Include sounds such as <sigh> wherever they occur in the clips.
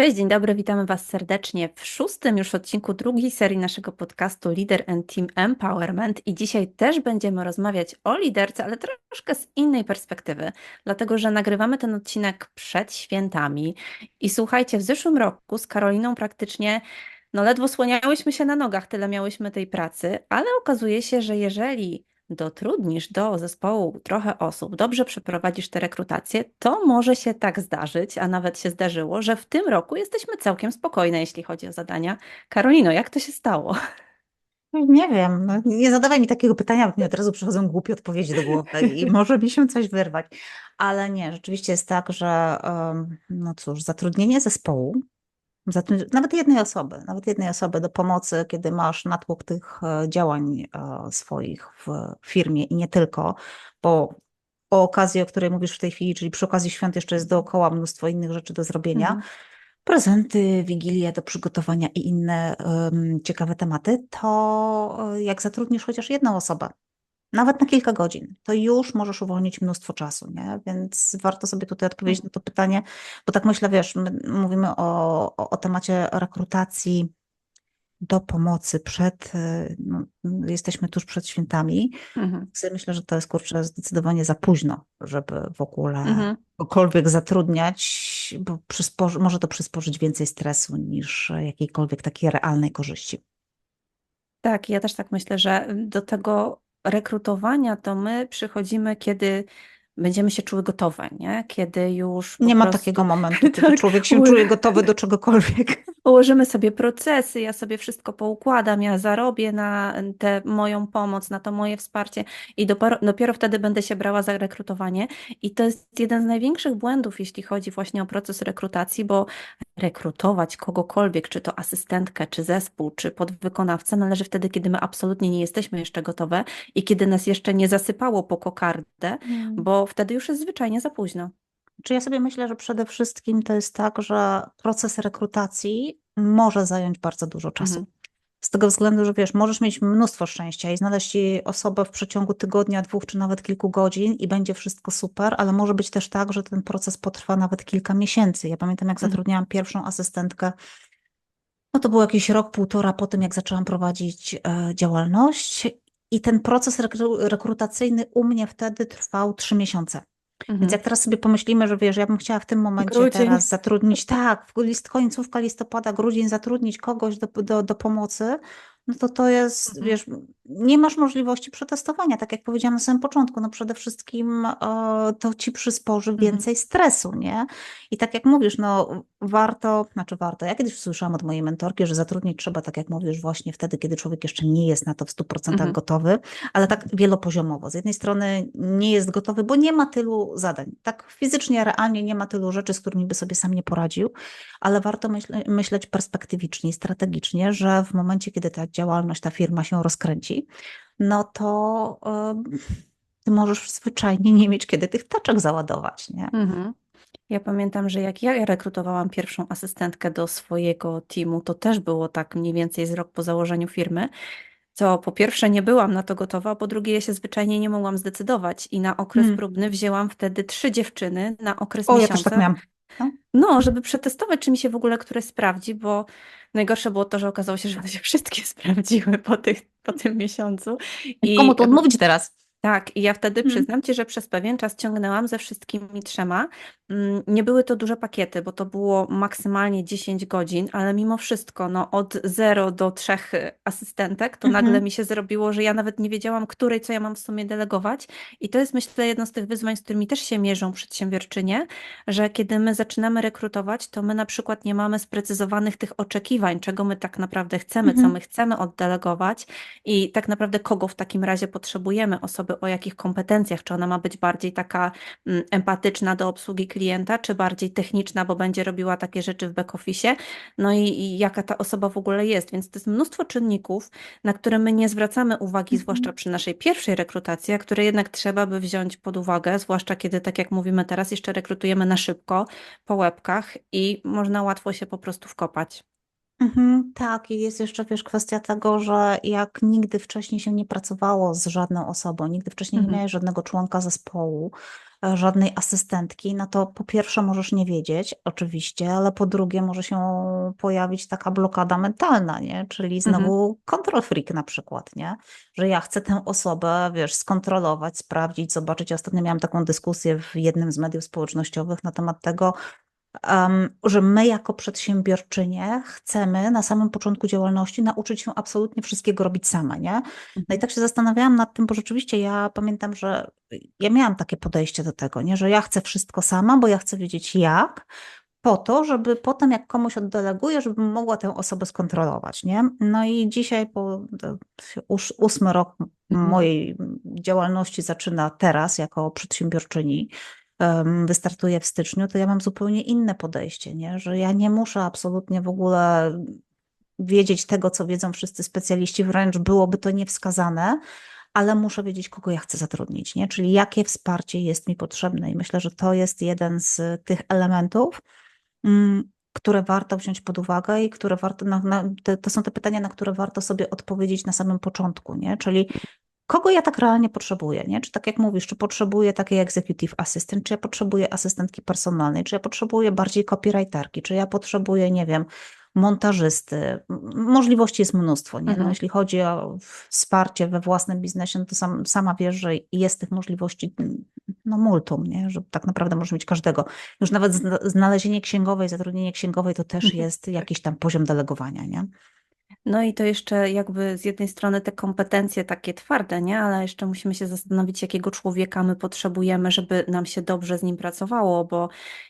Cześć, dzień dobry, witamy Was serdecznie w szóstym już odcinku drugiej serii naszego podcastu Leader and Team Empowerment. I dzisiaj też będziemy rozmawiać o liderce, ale troszkę z innej perspektywy, dlatego że nagrywamy ten odcinek przed świętami. I słuchajcie, w zeszłym roku z Karoliną praktycznie no ledwo słoniałyśmy się na nogach, tyle miałyśmy tej pracy, ale okazuje się, że jeżeli dotrudnisz do zespołu trochę osób, dobrze przeprowadzisz te rekrutacje, to może się tak zdarzyć, a nawet się zdarzyło, że w tym roku jesteśmy całkiem spokojne, jeśli chodzi o zadania. Karolino, jak to się stało? Nie wiem, no nie zadawaj mi takiego pytania, bo mi od razu przychodzą głupie odpowiedzi do głowy i <laughs> może mi się coś wyrwać. Ale nie, rzeczywiście jest tak, że no cóż, zatrudnienie zespołu nawet jednej osoby, nawet jednej osoby do pomocy, kiedy masz natłok tych e, działań e, swoich w firmie i nie tylko, bo o okazji, o której mówisz w tej chwili, czyli przy okazji świąt jeszcze jest dookoła mnóstwo innych rzeczy do zrobienia, mhm. prezenty, wigilie do przygotowania i inne um, ciekawe tematy, to e, jak zatrudnisz chociaż jedną osobę, nawet na kilka godzin, to już możesz uwolnić mnóstwo czasu, nie? Więc warto sobie tutaj odpowiedzieć na to pytanie, bo tak myślę, wiesz, my mówimy o, o, o temacie rekrutacji do pomocy przed, no, jesteśmy tuż przed świętami. Mhm. Myślę, że to jest kurczę zdecydowanie za późno, żeby w ogóle mhm. kogokolwiek zatrudniać, bo może to przysporzyć więcej stresu niż jakiejkolwiek takiej realnej korzyści. Tak, ja też tak myślę, że do tego rekrutowania to my przychodzimy, kiedy będziemy się czuły gotowe, nie? Kiedy już Nie ma takiego momentu, <laughs> kiedy tak, człowiek się czuje gotowy do czegokolwiek. Ułożymy sobie procesy, ja sobie wszystko poukładam, ja zarobię na tę moją pomoc, na to moje wsparcie i dopiero, dopiero wtedy będę się brała za rekrutowanie. I to jest jeden z największych błędów, jeśli chodzi właśnie o proces rekrutacji, bo rekrutować kogokolwiek, czy to asystentkę, czy zespół, czy podwykonawcę, należy wtedy, kiedy my absolutnie nie jesteśmy jeszcze gotowe i kiedy nas jeszcze nie zasypało po kokardę, mm. bo wtedy już jest zwyczajnie za późno. Czy ja sobie myślę, że przede wszystkim to jest tak, że proces rekrutacji może zająć bardzo dużo czasu. Mhm. Z tego względu, że wiesz, możesz mieć mnóstwo szczęścia i znaleźć osobę w przeciągu tygodnia, dwóch czy nawet kilku godzin i będzie wszystko super, ale może być też tak, że ten proces potrwa nawet kilka miesięcy. Ja pamiętam, jak mhm. zatrudniałam pierwszą asystentkę, no to był jakiś rok, półtora po tym, jak zaczęłam prowadzić e, działalność i ten proces rekrutacyjny u mnie wtedy trwał trzy miesiące. Mhm. Więc jak teraz sobie pomyślimy, że wiesz, ja bym chciała w tym momencie grudzień. teraz zatrudnić, tak, list, końcówka listopada, grudzień, zatrudnić kogoś do, do, do pomocy, no to to jest, mhm. wiesz, nie masz możliwości przetestowania, tak jak powiedziałam na samym początku, no przede wszystkim e, to ci przysporzy mhm. więcej stresu, nie? I tak jak mówisz, no warto, znaczy warto, ja kiedyś słyszałam od mojej mentorki, że zatrudnić trzeba, tak jak mówisz, właśnie wtedy, kiedy człowiek jeszcze nie jest na to w 100% mhm. gotowy, ale tak wielopoziomowo. Z jednej strony nie jest gotowy, bo nie ma tylu zadań, tak fizycznie, realnie nie ma tylu rzeczy, z którymi by sobie sam nie poradził, ale warto myśle, myśleć perspektywicznie strategicznie, że w momencie, kiedy ta działalność, ta firma się rozkręci, no to ty możesz zwyczajnie nie mieć kiedy tych taczek załadować, nie? Mhm. Ja pamiętam, że jak ja rekrutowałam pierwszą asystentkę do swojego teamu, to też było tak mniej więcej z rok po założeniu firmy. To po pierwsze nie byłam na to gotowa, po drugie ja się zwyczajnie nie mogłam zdecydować i na okres hmm. próbny wzięłam wtedy trzy dziewczyny na okres o, miesiąca. ja też tak miałam. No. no, żeby przetestować, czy mi się w ogóle które sprawdzi, bo najgorsze było to, że okazało się, że one się wszystkie <laughs> sprawdziły po, tych, po tym miesiącu. I komu to odmówić teraz? Tak, i ja wtedy hmm. przyznam Ci, że przez pewien czas ciągnęłam ze wszystkimi trzema. Mm, nie były to duże pakiety, bo to było maksymalnie 10 godzin, ale mimo wszystko, no od 0 do 3 asystentek, to nagle mhm. mi się zrobiło, że ja nawet nie wiedziałam, której co ja mam w sumie delegować. I to jest myślę jedno z tych wyzwań, z którymi też się mierzą przedsiębiorczynie, że kiedy my zaczynamy rekrutować, to my na przykład nie mamy sprecyzowanych tych oczekiwań, czego my tak naprawdę chcemy, co mhm. my chcemy oddelegować i tak naprawdę kogo w takim razie potrzebujemy, osoby osoby, o jakich kompetencjach, czy ona ma być bardziej taka mm, empatyczna do obsługi klienta, czy bardziej techniczna, bo będzie robiła takie rzeczy w back-office, no i, i, jaka ta osoba w ogóle jest. Więc to jest mnóstwo czynników, na które my nie zwracamy uwagi, mhm. zwłaszcza przy naszej pierwszej rekrutacji, a które jednak trzeba by wziąć pod uwagę, zwłaszcza kiedy, tak jak mówimy teraz, jeszcze rekrutujemy na szybko, po łebkach i można łatwo się po prostu wkopać. Mhm, tak, i jest jeszcze, wiesz, kwestia tego, że jak nigdy wcześniej się nie pracowało z żadną osobą, nigdy wcześniej nie Mhm. miałeś żadnego członka zespołu, e, żadnej asystentki, no to po pierwsze możesz nie wiedzieć, oczywiście, ale po drugie może się pojawić taka blokada mentalna, nie? Czyli Mhm. znowu control freak na przykład, nie? Że ja chcę tę osobę, wiesz, skontrolować, sprawdzić, zobaczyć. Ostatnio miałam taką dyskusję w jednym z mediów społecznościowych na temat tego, em, że my jako przedsiębiorczynie chcemy na samym początku działalności nauczyć się absolutnie wszystkiego robić same, nie? No i Mhm. tak się zastanawiałam nad tym, bo rzeczywiście ja pamiętam, że ja miałam takie podejście do tego, nie? Że ja chcę wszystko sama, bo ja chcę wiedzieć jak, po to, żeby potem jak komuś oddeleguję, żebym mogła tę osobę skontrolować, nie? No i dzisiaj po już ósmy rok Mhm. mojej działalności zaczyna teraz jako przedsiębiorczyni, em, wystartuję w styczniu, to ja mam zupełnie inne podejście, nie? Że ja nie muszę absolutnie w ogóle wiedzieć tego, co wiedzą wszyscy specjaliści, wręcz byłoby to niewskazane, ale muszę wiedzieć, kogo ja chcę zatrudnić, nie? Czyli jakie wsparcie jest mi potrzebne. I myślę, że to jest jeden z tych elementów, mm, które warto wziąć pod uwagę i które warto, te, to są te pytania, na które warto sobie odpowiedzieć na samym początku, nie? Czyli kogo ja tak realnie potrzebuję, nie? Czy tak jak mówisz, czy potrzebuję takiej executive assistant, czy ja potrzebuję asystentki personalnej, czy ja potrzebuję bardziej copywriterki, czy ja potrzebuję, nie wiem, montażysty. Możliwości jest mnóstwo, nie? No, Mhm. jeśli chodzi o wsparcie we własnym biznesie, no to sam, sama wiesz, że jest tych możliwości mm, no multum, nie? Że tak naprawdę może mieć każdego. Już nawet zna- znalezienie księgowej, zatrudnienie księgowej to też Mhm. jest jakiś tam poziom delegowania, nie? No i to jeszcze jakby z jednej strony te kompetencje takie twarde, nie? Ale jeszcze musimy się zastanowić, jakiego człowieka my potrzebujemy, żeby nam się dobrze z nim pracowało, bo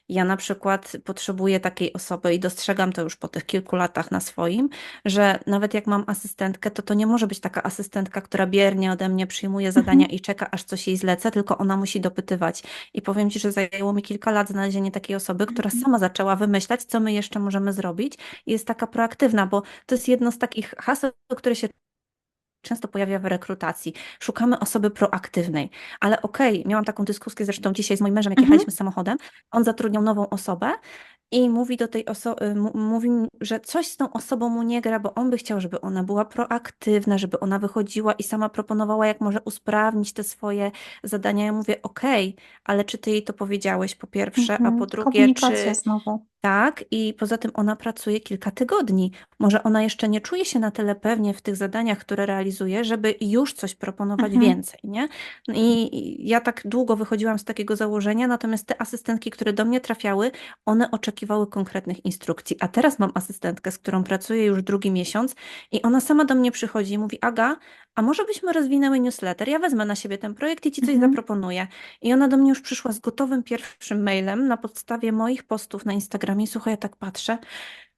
ja na przykład potrzebuję takiej osoby i dostrzegam to już po tych kilku latach na swoim, że nawet jak mam asystentkę, to to nie może być taka asystentka, która biernie ode mnie przyjmuje zadania Mhm. i czeka, aż coś jej zlecę, tylko ona musi dopytywać. I powiem Ci, że zajęło mi kilka lat znalezienie takiej osoby, która Mhm. sama zaczęła wymyślać, co my jeszcze możemy zrobić i jest taka proaktywna, bo to jest jedno z takich haseł, które się często pojawia w rekrutacji. Szukamy osoby proaktywnej, ale okej, miałam taką dyskusję zresztą dzisiaj z moim mężem, jak Mhm. jechaliśmy samochodem. On zatrudniał nową osobę i mówi do tej osoby, mówi, że coś z tą osobą mu nie gra, bo on by chciał, żeby ona była proaktywna, żeby ona wychodziła i sama proponowała, jak może usprawnić te swoje zadania. Ja mówię, okej, ale czy ty jej to powiedziałeś po pierwsze, a Mhm. po drugie, czy znowu. tak, i poza tym ona pracuje kilka tygodni. Może ona jeszcze nie czuje się na tyle pewnie w tych zadaniach, które realizuje, żeby już coś proponować Mhm. więcej, nie? No I i ja tak długo wychodziłam z takiego założenia, natomiast te asystentki, które do mnie trafiały, one oczekiwały konkretnych instrukcji. A teraz mam asystentkę, z którą pracuję już drugi miesiąc i ona sama do mnie przychodzi i mówi: Aga, a może byśmy rozwinęły newsletter? Ja wezmę na siebie ten projekt i ci coś Mhm. zaproponuję. I ona do mnie już przyszła z gotowym pierwszym mailem na podstawie moich postów na Instagramie. Słuchaj, ja tak patrzę.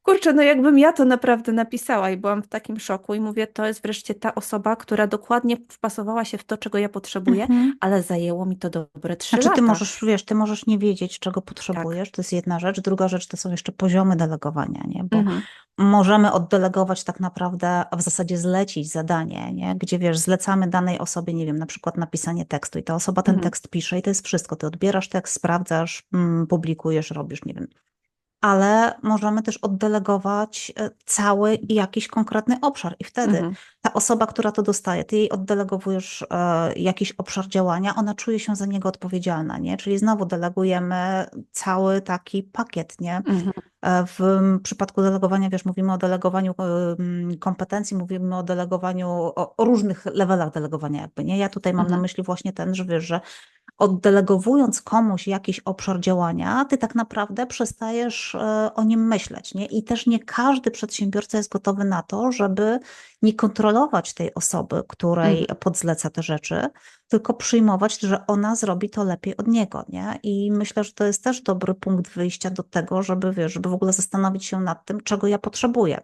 Kurczę, no jakbym ja to naprawdę napisała i byłam w takim szoku i mówię, to jest wreszcie ta osoba, która dokładnie wpasowała się w to, czego ja potrzebuję, Mhm. ale zajęło mi to dobre trzy Znaczy ty lata. możesz, wiesz, ty możesz nie wiedzieć, czego Tak. potrzebujesz, to jest jedna rzecz. Druga rzecz to są jeszcze poziomy delegowania, nie? Bo Mhm. możemy oddelegować tak naprawdę, a w zasadzie zlecić zadanie, nie? Gdzie wiesz, zlecamy danej osobie, nie wiem, na przykład napisanie tekstu i ta osoba ten Mhm. tekst pisze i to jest wszystko. Ty odbierasz tekst, sprawdzasz, mm, publikujesz, robisz, nie wiem. Ale możemy też oddelegować e, cały jakiś konkretny obszar i wtedy Mhm. ta osoba, która to dostaje, ty jej oddelegowujesz e, jakiś obszar działania, ona czuje się za niego odpowiedzialna, nie? Czyli znowu delegujemy cały taki pakiet, nie? Mhm. E, W przypadku delegowania, wiesz, mówimy o delegowaniu kompetencji, mówimy o delegowaniu, o, o różnych levelach delegowania jakby, nie? Ja tutaj mam na Mhm. myśli właśnie ten, że wiesz, że oddelegowując komuś jakiś obszar działania, ty tak naprawdę przestajesz e, o nim myśleć, nie? I też nie każdy przedsiębiorca jest gotowy na to, żeby nie kontrolować tej osoby, której Mhm. podzleca te rzeczy, tylko przyjmować, że ona zrobi to lepiej od niego, nie? I myślę, że to jest też dobry punkt wyjścia do tego, żeby, wiesz, żeby w ogóle zastanowić się nad tym, czego ja potrzebuję.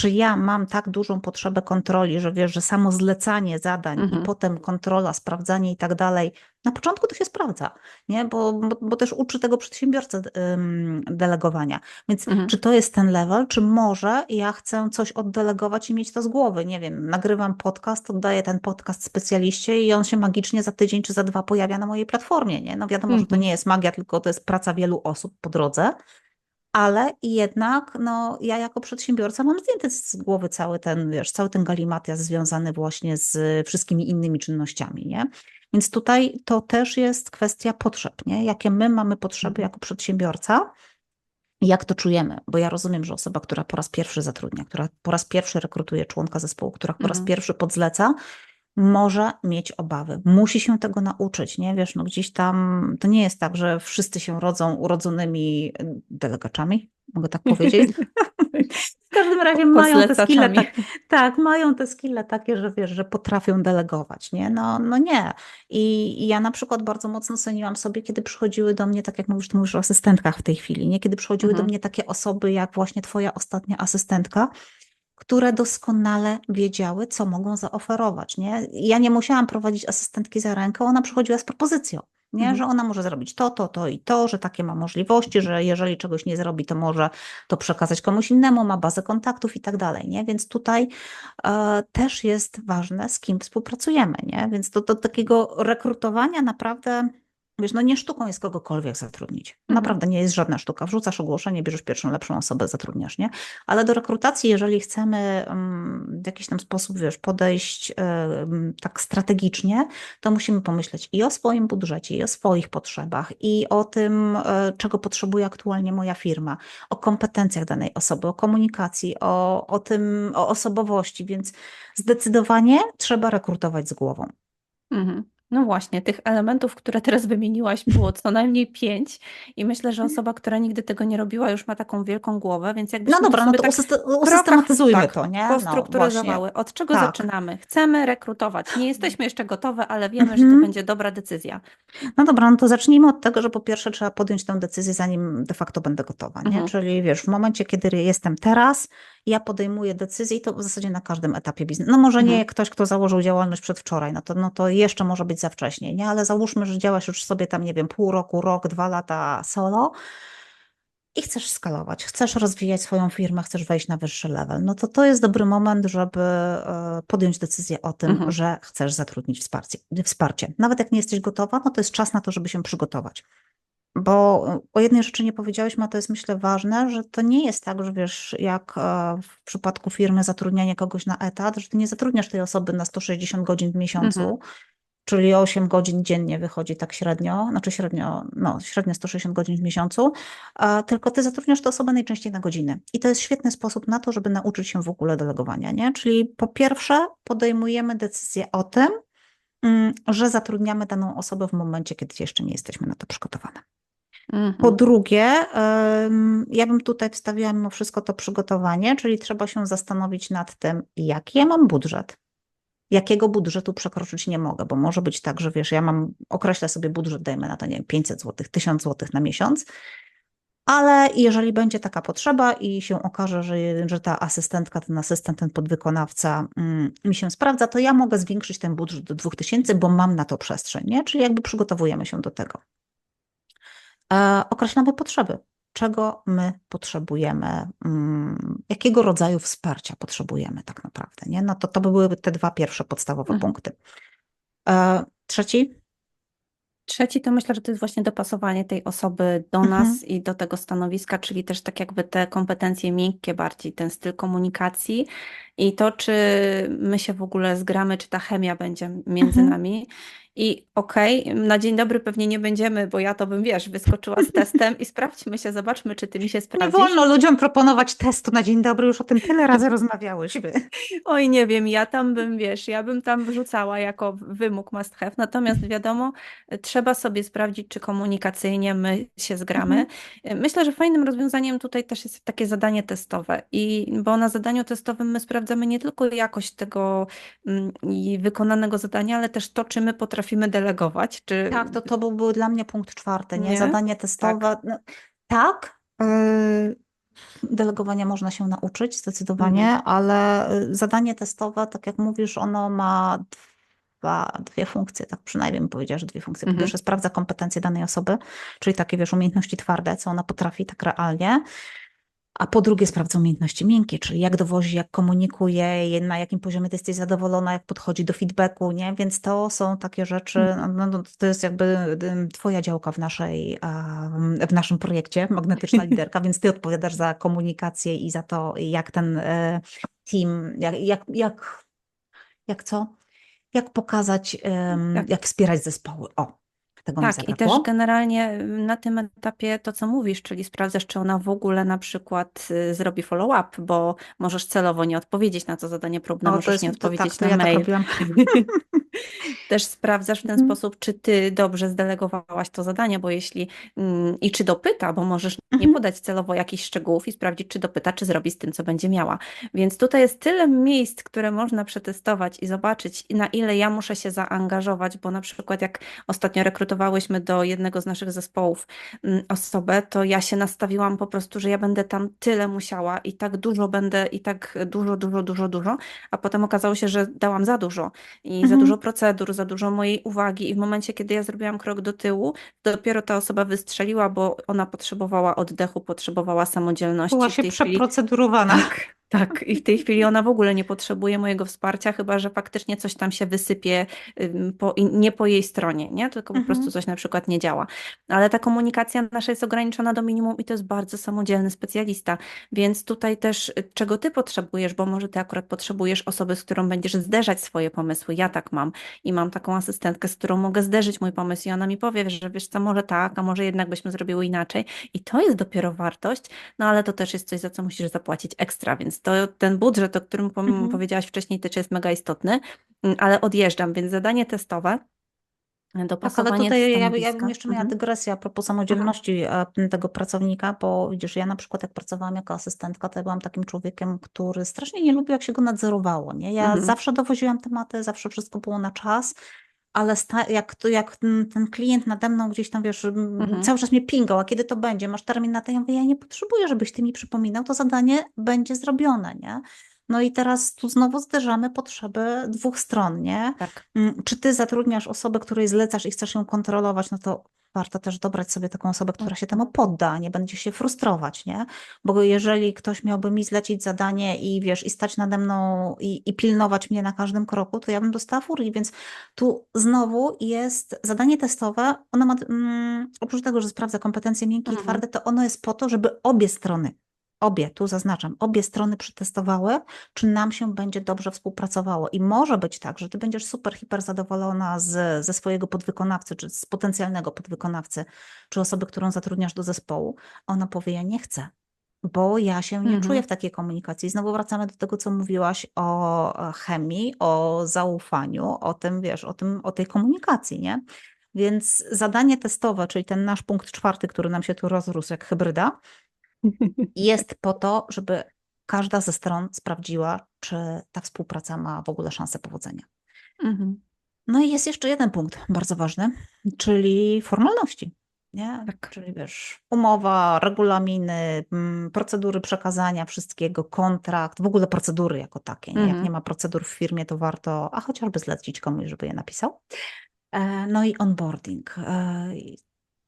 Czy ja mam tak dużą potrzebę kontroli, że wiesz, że samo zlecanie zadań i Mhm. potem kontrola, sprawdzanie i tak dalej, na początku to się sprawdza, nie? Bo, bo, bo też uczy tego przedsiębiorcę ym, delegowania. Więc Mhm. czy to jest ten level, czy może ja chcę coś oddelegować i mieć to z głowy? Nie wiem, nagrywam podcast, oddaję ten podcast specjaliście i on się magicznie za tydzień czy za dwa pojawia na mojej platformie, nie? No wiadomo, że to Mhm. nie jest magia, tylko to jest praca wielu osób po drodze, Ale jednak no, ja jako przedsiębiorca mam zdjęty z głowy cały ten, wiesz, cały ten galimatias związany właśnie z wszystkimi innymi czynnościami, nie? Więc tutaj to też jest kwestia potrzeb, nie? Jakie my mamy potrzeby Mhm. jako przedsiębiorca i jak to czujemy? Bo ja rozumiem, że osoba, która po raz pierwszy zatrudnia, która po raz pierwszy rekrutuje członka zespołu, która po raz Mhm. pierwszy podzleca, może mieć obawy, musi się tego nauczyć, nie? Wiesz, no gdzieś tam, to nie jest tak, że wszyscy się rodzą urodzonymi y, delegaczami, mogę tak powiedzieć. <laughs> W każdym razie mają te skille, tak, tak, mają te skille takie, że wiesz, że potrafią delegować, nie? No, no nie. I, I ja na przykład bardzo mocno ceniłam sobie, kiedy przychodziły do mnie, tak jak mówisz, ty mówisz o asystentkach w tej chwili, nie? Kiedy przychodziły do Mhm. mnie takie osoby, jak właśnie twoja ostatnia asystentka, które doskonale wiedziały, co mogą zaoferować, nie? Ja nie musiałam prowadzić asystentki za rękę, ona przychodziła z propozycją, nie? Mhm. Że ona może zrobić to, to, to i to, że takie ma możliwości, że jeżeli czegoś nie zrobi, to może to przekazać komuś innemu, ma bazę kontaktów i tak dalej, nie? Więc tutaj e, też jest ważne, z kim współpracujemy, nie? Więc do, do takiego rekrutowania naprawdę, wiesz, no nie sztuką jest kogokolwiek zatrudnić. Mhm. Naprawdę nie jest żadna sztuka. Wrzucasz ogłoszenie, bierzesz pierwszą lepszą osobę, zatrudniasz, nie? Ale do rekrutacji, jeżeli chcemy mm, w jakiś tam sposób, wiesz, podejść em, tak strategicznie, to musimy pomyśleć i o swoim budżecie, i o swoich potrzebach, i o tym, e, czego potrzebuje aktualnie moja firma, o kompetencjach danej osoby, o komunikacji, o, o tym, o osobowości, więc zdecydowanie trzeba rekrutować z głową. Mhm. No właśnie, tych elementów, które teraz wymieniłaś, było co najmniej pięć i myślę, że osoba, która nigdy tego nie robiła, już ma taką wielką głowę, więc No jakbyśmy to dobra, no to tak krokach, usystematyzujmy tak, to, nie? No postrukturyzowały. Od czego Tak. zaczynamy? Chcemy rekrutować. Nie jesteśmy jeszcze gotowe, ale wiemy, że to Mhm. będzie dobra decyzja. No dobra, no to zacznijmy od tego, że po pierwsze trzeba podjąć tę decyzję, zanim de facto będę gotowa, nie? Mhm. Czyli wiesz, w momencie, kiedy jestem teraz, ja podejmuję decyzję i to w zasadzie na każdym etapie biznesu. No może nie Mhm. ktoś, kto założył działalność przedwczoraj, no to, no to jeszcze może być za wcześnie, nie? Ale załóżmy, że działasz już sobie tam, nie wiem, pół roku, rok, dwa lata solo i chcesz skalować, chcesz rozwijać swoją firmę, chcesz wejść na wyższy level, no to to jest dobry moment, żeby e, podjąć decyzję o tym, Mhm. że chcesz zatrudnić wsparcie, wsparcie. Nawet jak nie jesteś gotowa, no to jest czas na to, żeby się przygotować. Bo e, o jednej rzeczy nie powiedziałyśmy, a to jest myślę ważne, że to nie jest tak, że wiesz, jak e, w przypadku firmy zatrudnianie kogoś na etat, że ty nie zatrudniasz tej osoby na 160 godzin w miesiącu, Mhm. czyli 8 godzin dziennie wychodzi tak średnio, znaczy średnio, no średnio 160 godzin w miesiącu, a tylko ty zatrudniasz tę osobę najczęściej na godzinę. I to jest świetny sposób na to, żeby nauczyć się w ogóle delegowania, nie? Czyli po pierwsze podejmujemy decyzję o tym, mm, że zatrudniamy daną osobę w momencie, kiedy jeszcze nie jesteśmy na to przygotowane. Po Mhm. drugie, ja bym tutaj wstawiła mimo wszystko to przygotowanie, czyli trzeba się zastanowić nad tym, jaki ja mam budżet. Jakiego budżetu przekroczyć nie mogę, bo może być tak, że wiesz, ja mam, określę sobie budżet, dajmy na to, nie wiem, 500 zł, 1000 zł na miesiąc, ale jeżeli będzie taka potrzeba i się okaże, że, że ta asystentka, ten asystent, ten podwykonawca mm, mi się sprawdza, to ja mogę zwiększyć ten budżet do 2000, bo mam na to przestrzeń, nie? Czyli jakby przygotowujemy się do tego. E, określamy potrzeby. Czego my potrzebujemy, mm, jakiego rodzaju wsparcia potrzebujemy tak naprawdę, nie? No to to by były te dwa pierwsze podstawowe Mhm. punkty. E, trzeci? Trzeci to myślę, że to jest właśnie dopasowanie tej osoby do Mhm. nas i do tego stanowiska, czyli też tak jakby te kompetencje miękkie bardziej, ten styl komunikacji i to, czy my się w ogóle zgramy, czy ta chemia będzie między Mhm. nami. I okej, na dzień dobry pewnie nie będziemy, bo ja to bym, wiesz, wyskoczyła z <laughs> testem i sprawdźmy się, zobaczmy, czy ty mi się Nie sprawdzisz. wolno ludziom proponować testu na dzień dobry, już o tym tyle razy <laughs> rozmawiałyśmy. Oj, nie wiem, ja tam bym, wiesz, ja bym tam wrzucała jako wymóg must have, natomiast wiadomo, trzeba sobie sprawdzić, czy komunikacyjnie my się zgramy. Myślę, że fajnym rozwiązaniem tutaj też jest takie zadanie testowe i bo na zadaniu testowym my sprawdzamy nie tylko jakość tego mm, i wykonanego zadania, ale też to, czy my potrafimy delegować, czy Tak, to, to był, był dla mnie punkt czwarty, nie? Nie? Zadanie testowe. No, tak, yy, delegowania można się nauczyć zdecydowanie, Mhm. ale y, zadanie testowe, tak jak mówisz, ono ma dwa, dwie funkcje, tak przynajmniej bym powiedziała, że dwie funkcje. Po Mhm. pierwsze sprawdza kompetencje danej osoby, czyli takie, wiesz, umiejętności twarde, co ona potrafi tak realnie. A po drugie sprawdza umiejętności miękkie, czyli jak dowozi, jak komunikuje, na jakim poziomie ty jesteś zadowolona, jak podchodzi do feedbacku, nie? Więc to są takie rzeczy, Mhm. no, no, to jest jakby twoja działka w naszej, w naszym projekcie, Magnetyczna <laughs> Liderka, więc ty odpowiadasz za komunikację i za to, jak ten e, team, jak, jak, jak, jak co? Jak pokazać, Tak. jak wspierać zespoły. O, tego mi Tak, i też generalnie y, na tym etapie to, co mówisz, czyli sprawdzasz, czy ona w ogóle na przykład y, zrobi follow-up, bo możesz celowo nie odpowiedzieć na to zadanie próbne, O, to możesz jest, nie to, tak, odpowiedzieć to na ja tak mail. robiłam. <laughs> <laughs> Też sprawdzasz w ten Mhm. sposób, czy ty dobrze zdelegowałaś to zadanie, bo jeśli mm, i czy dopyta, bo możesz nie Mhm. podać celowo jakichś szczegółów i sprawdzić, czy dopyta, czy zrobi z tym, co będzie miała. Więc tutaj jest tyle miejsc, które można przetestować i zobaczyć, na ile ja muszę się zaangażować, bo na przykład jak ostatnio rekrutowałyśmy do jednego z naszych zespołów mm, osobę, to ja się nastawiłam po prostu, że ja będę tam tyle musiała i tak dużo będę i tak dużo, dużo, dużo, dużo, a potem okazało się, że dałam za dużo i za Mhm. dużo procedur, za dużo mojej uwagi i w momencie, kiedy ja zrobiłam krok do tyłu, dopiero ta osoba wystrzeliła, bo ona potrzebowała oddechu, potrzebowała samodzielności. Była się tej chwili przeprocedurowana. tak, tak. I w tej chwili ona w ogóle nie potrzebuje mojego wsparcia, chyba że faktycznie coś tam się wysypie po, nie po jej stronie, nie? Tylko po prostu Mhm. coś na przykład nie działa. Ale ta komunikacja nasza jest ograniczona do minimum i to jest bardzo samodzielny specjalista. Więc tutaj też y, czego ty potrzebujesz, bo może ty akurat potrzebujesz osoby, z którą będziesz zderzać swoje pomysły. Ja tak mam i mam taką asystentkę, z którą mogę zderzyć mój pomysł i ona mi powie, że wiesz co, może tak, a może jednak byśmy zrobiły inaczej. I to jest dopiero wartość, no ale to też jest coś, za co musisz zapłacić ekstra, więc to ten budżet, o którym Mhm. powiedziałaś wcześniej, też jest mega istotny, mm, ale odjeżdżam, więc zadanie testowe, Tak, ale tutaj ja, ja bym jeszcze miała Mhm. dygresję a propos samodzielności e, tego pracownika, bo widzisz, ja na przykład jak pracowałam jako asystentka, to ja byłam takim człowiekiem, który strasznie nie lubił, jak się go nadzorowało, nie? Ja Mhm. zawsze dowoziłam tematy, zawsze wszystko było na czas, ale jak, to, jak ten, klient nade mną gdzieś tam, wiesz, Mhm. cały czas mnie pingał, a kiedy to będzie? Masz termin na to? Ja mówię, ja nie potrzebuję, żebyś ty mi przypominał, to zadanie będzie zrobione, nie? No i teraz tu znowu zderzamy potrzeby dwóch stron, nie? Tak. Mm, Czy ty zatrudniasz osobę, której zlecasz i chcesz ją kontrolować, no to warto też dobrać sobie taką osobę, która się temu podda, nie będzie się frustrować, nie? Bo jeżeli ktoś miałby mi zlecić zadanie i wiesz, i stać nade mną i, i pilnować mnie na każdym kroku, to ja bym dostała furii, więc tu znowu jest zadanie testowe, ono ma, mm, oprócz tego, że sprawdza kompetencje miękkie i Mhm. twarde, to ono jest po to, żeby obie strony, obie, tu zaznaczam, obie strony przetestowały, czy nam się będzie dobrze współpracowało. I może być tak, że ty będziesz super, hiper zadowolona z, ze swojego podwykonawcy, czy z potencjalnego podwykonawcy, czy osoby, którą zatrudniasz do zespołu. Ona powie, ja nie chcę, bo ja się nie Mhm. czuję w takiej komunikacji. I Znowu wracamy do tego, co mówiłaś o e, chemii, o zaufaniu, o tym, wiesz, o tym, o tej komunikacji, nie? Więc zadanie testowe, czyli ten nasz punkt czwarty, który nam się tu rozrósł jak hybryda, jest po to, żeby każda ze stron sprawdziła, czy ta współpraca ma w ogóle szansę powodzenia. Mhm. No i jest jeszcze jeden punkt bardzo ważny, czyli formalności. Nie? Tak. Czyli wiesz, umowa, regulaminy, mm, procedury przekazania wszystkiego, kontrakt, w ogóle procedury jako takie. Nie? Jak Mhm. nie ma procedur w firmie, to warto, a chociażby zlecić komuś, żeby je napisał. E, No i onboarding.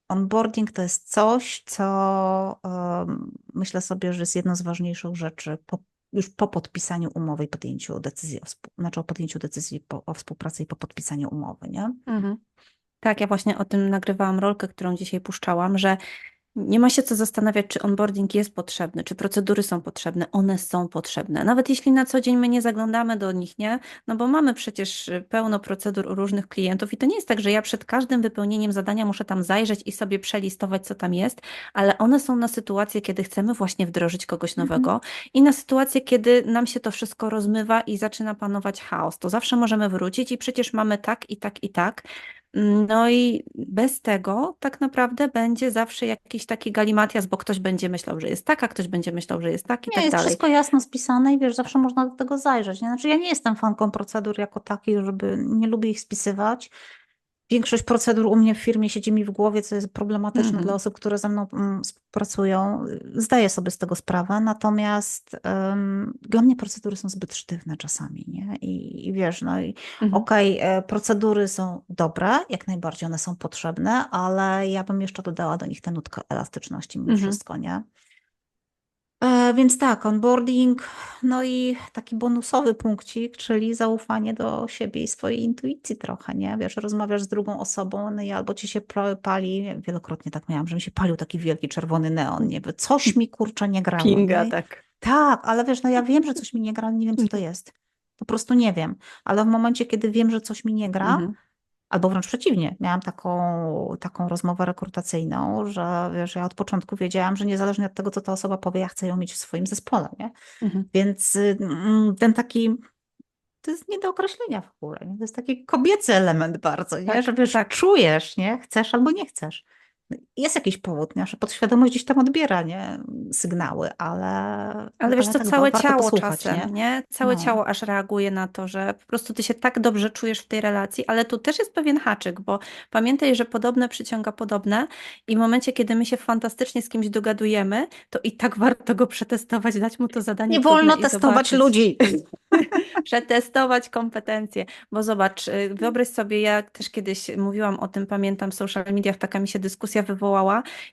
Onboarding to jest coś, co myślę sobie, że jest jedną z ważniejszych rzeczy po, już po podpisaniu umowy i podjęciu decyzji o, znaczy o podjęciu decyzji o współpracy i po podpisaniu umowy, nie? Mhm. Tak, ja właśnie o tym nagrywałam rolkę, którą dzisiaj puszczałam, że nie ma się co zastanawiać, czy onboarding jest potrzebny, czy procedury są potrzebne. One są potrzebne. Nawet jeśli na co dzień my nie zaglądamy do nich, nie? No bo mamy przecież y, pełno procedur u różnych klientów i to nie jest tak, że ja przed każdym wypełnieniem zadania muszę tam zajrzeć i sobie przelistować, co tam jest, ale one są na sytuację, kiedy chcemy właśnie wdrożyć kogoś Mhm. nowego i na sytuację, kiedy nam się to wszystko rozmywa i zaczyna panować chaos. To zawsze możemy wrócić i przecież mamy tak i tak i tak. No i bez tego tak naprawdę będzie zawsze jakiś taki galimatias, bo ktoś będzie myślał, że jest tak, a ktoś będzie myślał, że jest tak i Nie, tak jest dalej. wszystko jasno spisane i wiesz, zawsze można do tego zajrzeć. Nie? Znaczy, ja nie jestem fanką procedur jako takich, żeby nie lubię ich spisywać. Większość procedur u mnie w firmie siedzi mi w głowie, co jest problematyczne Mhm. dla osób, które ze mną mm, współpracują. Zdaję sobie z tego sprawę, natomiast em, dla mnie procedury są zbyt sztywne czasami, nie? I, i wiesz, no i Mhm. okej, e, procedury są dobre, jak najbardziej one są potrzebne, ale ja bym jeszcze dodała do nich tę nutkę elastyczności mimo Mhm. wszystko, nie? E, więc tak, onboarding, no i taki bonusowy punkcik, czyli zaufanie do siebie i swojej intuicji trochę, nie? Wiesz, rozmawiasz z drugą osobą, no i albo ci się pali, wielokrotnie tak miałam, że mi się palił taki wielki czerwony neon, nie wiem, coś mi kurczę nie grało. Pinga, nie? tak. Tak, ale wiesz, no ja <laughs> wiem, że coś mi nie gra, nie wiem, co to jest. Po prostu nie wiem. Ale w momencie, kiedy wiem, że coś mi nie gra, Mhm. Albo wręcz przeciwnie, miałam taką, taką rozmowę rekrutacyjną, że wiesz, ja od początku wiedziałam, że niezależnie od tego, co ta osoba powie, ja chcę ją mieć w swoim zespole, nie? Mhm. Więc mm, ten taki, to jest nie do określenia w ogóle, nie? To jest taki kobiecy element bardzo, nie? Tak, Że wiesz, tak. czujesz, nie? Chcesz albo nie chcesz. Jest jakiś powód, nie? Że podświadomość gdzieś tam odbiera, nie? Sygnały, ale... Ale wiesz co, tak, całe ciało czasem, nie? Całe No. ciało aż reaguje na to, że po prostu ty się tak dobrze czujesz w tej relacji, ale tu też jest pewien haczyk, bo pamiętaj, że podobne przyciąga podobne i w momencie, kiedy my się fantastycznie z kimś dogadujemy, to i tak <laughs> warto go przetestować, dać mu to zadanie Nie wolno testować ludzi. <laughs> przetestować kompetencje, bo zobacz, y, wyobraź sobie, ja też kiedyś mówiłam o tym, pamiętam w social mediach, taka mi się dyskusja wywołała,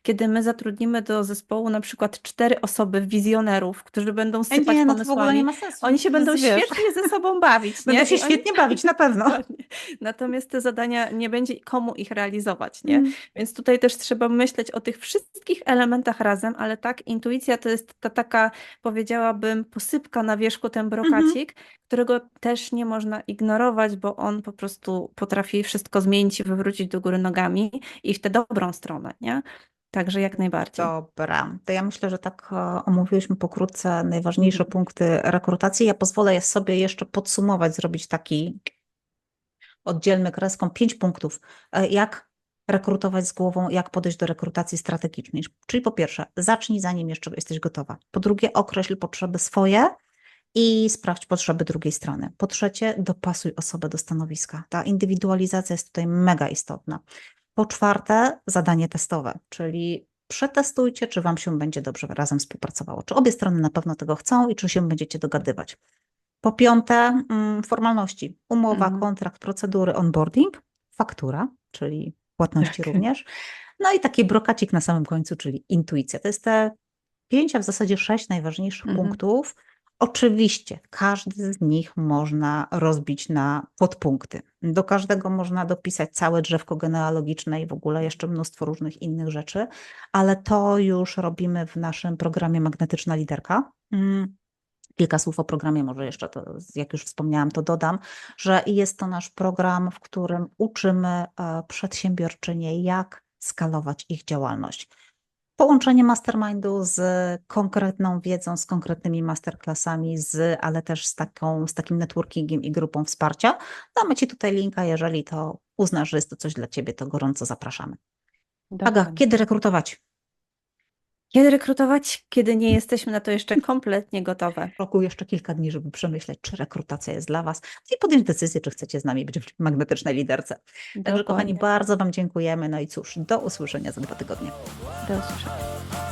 kiedy my zatrudnimy do zespołu na przykład cztery osoby wizjonerów, którzy będą sypać Nie, no to w ogóle nie pomysłami. ma sensu. Oni się będą świetnie ze sobą bawić, <laughs> nie? Będą się I oni- świetnie bawić, na pewno. <laughs> Natomiast te zadania nie będzie komu ich realizować, nie? Mm. Więc tutaj też trzeba myśleć o tych wszystkich elementach razem, ale tak, intuicja to jest ta taka, powiedziałabym, posypka na wierzchu, ten brokacik, którego też nie można ignorować, bo on po prostu potrafi wszystko zmienić i wywrócić do góry nogami i w tę dobrą stronę, nie? Także jak najbardziej. Dobra, to ja myślę, że tak e, omówiłyśmy pokrótce najważniejsze Mhm. punkty rekrutacji. Ja pozwolę sobie jeszcze podsumować, zrobić taki oddzielny kreską, pięć punktów, e, jak rekrutować z głową, jak podejść do rekrutacji strategicznej. Czyli po pierwsze, zacznij zanim jeszcze jesteś gotowa. Po drugie, określ potrzeby swoje i sprawdź potrzeby drugiej strony. Po trzecie, dopasuj osobę do stanowiska. Ta indywidualizacja jest tutaj mega istotna. Po czwarte, zadanie testowe, czyli przetestujcie, czy Wam się będzie dobrze razem współpracowało, czy obie strony na pewno tego chcą i czy się będziecie dogadywać. Po piąte, mm, formalności. Umowa, Mhm. kontrakt, procedury, onboarding, faktura, czyli płatności Tak. również. No i taki brokacik na samym końcu, czyli intuicja. To jest te pięć, a w zasadzie sześć najważniejszych Mhm. punktów. Oczywiście każdy z nich można rozbić na podpunkty. Do każdego można dopisać całe drzewko genealogiczne i w ogóle jeszcze mnóstwo różnych innych rzeczy, ale to już robimy w naszym programie Magnetyczna Liderka. Mm, Kilka słów o programie, może jeszcze to, jak już wspomniałam, to dodam, że jest to nasz program, w którym uczymy e, przedsiębiorczynie, jak skalować ich działalność. Połączenie mastermindu z konkretną wiedzą, z konkretnymi masterclassami, z, ale też z, taką, z takim networkingiem i grupą wsparcia. Damy Ci tutaj linka, jeżeli to uznasz, że jest to coś dla Ciebie, to gorąco zapraszamy. Aga, Dokładnie. kiedy rekrutować? Kiedy rekrutować, kiedy nie jesteśmy na to jeszcze <laughs> kompletnie gotowe? W roku jeszcze kilka dni, żeby przemyśleć, czy rekrutacja jest dla Was i podjąć decyzję, czy chcecie z nami być w magnetycznej liderce. Także kochani, Dokładnie. bardzo Wam dziękujemy. No i cóż, do usłyszenia za dwa tygodnie. Do usłyszenia.